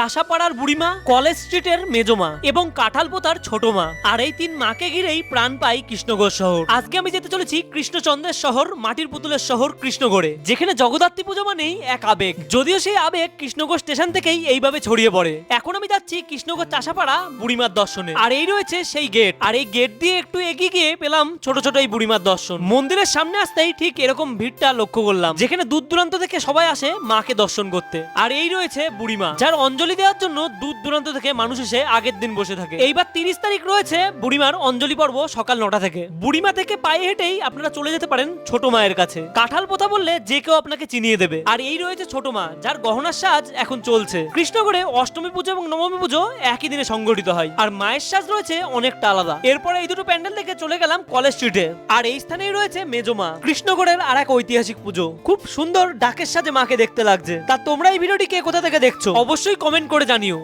চাষাপাড়ার বুড়িমা, কলেজ স্ট্রিটের মেজমা এবং কাঁঠালপোতার ছোট মা আর এই তিন মাকে ঘিরেই প্রাণ পাই কৃষ্ণগড় শহর। আজকে আমি যেতে চলেছি কৃষ্ণচন্দ্রের শহর, মাটির পুতুলের শহর কৃষ্ণগড়ে, যেখানে জগদ্ধাত্রী পুজো মানেই এক আবেগ। যদিও সেই আবেগ কৃষ্ণগড় স্টেশন থেকেই এইভাবে ছড়িয়ে পড়ে। এখন আমি যাচ্ছি কৃষ্ণগড় চাষাপাড়া বুড়িমার দর্শনে। আর এই রয়েছে সেই গেট। আর এই গেট দিয়ে একটু এগিয়ে গিয়ে পেলাম ছোট ছোট এই বুড়িমার দর্শন। মন্দিরের সামনে আসতেই ঠিক এরকম ভিড়টা লক্ষ্য করলাম, যেখানে দূর দূরান্ত থেকে সবাই আসে মাকে দর্শন করতে। আর এই রয়েছে বুড়িমা, যার অঞ্জলি দেওয়ার জন্য দূর দূরান্ত থেকে মানুষ এসে আগের দিন বসে থাকে। এইবার তিরিশ তারিখ রয়েছে বুড়িমার অঞ্জলি পর্ব সকাল নটা থেকে। বুড়িমা থেকে পায়ে হেঁটেই আপনারা চলে যেতে পারেন ছোট মায়ের কাছে। কাঁঠাল পোতা বললে যে কেউ আপনাকে চিনিয়ে দেবে। আর এই রয়েছে ছোট মা, যার গহনার সাজ এখন চলছে। কৃষ্ণগড়ে অষ্টমী পুজো এবং নবমী পুজো একই দিনে সংগঠিত হয়। আর মায়ের সাজ রয়েছে অনেকটা আলাদা। এরপরে এই দুটো প্যান্ডেল থেকে চলে গেলাম কলেজ স্ট্রিটে। আর এই স্থানেই রয়েছে মেজমা কৃষ্ণগড়ের আর এক ঐতিহাসিক পুজো। খুব সুন্দর ডাকের সাথে মাকে দেখতে লাগছে। তা তোমরা এই ভিডিওটি কে কোথা থেকে দেখছ? অবশ্যই কমেন্ট করে জানিও।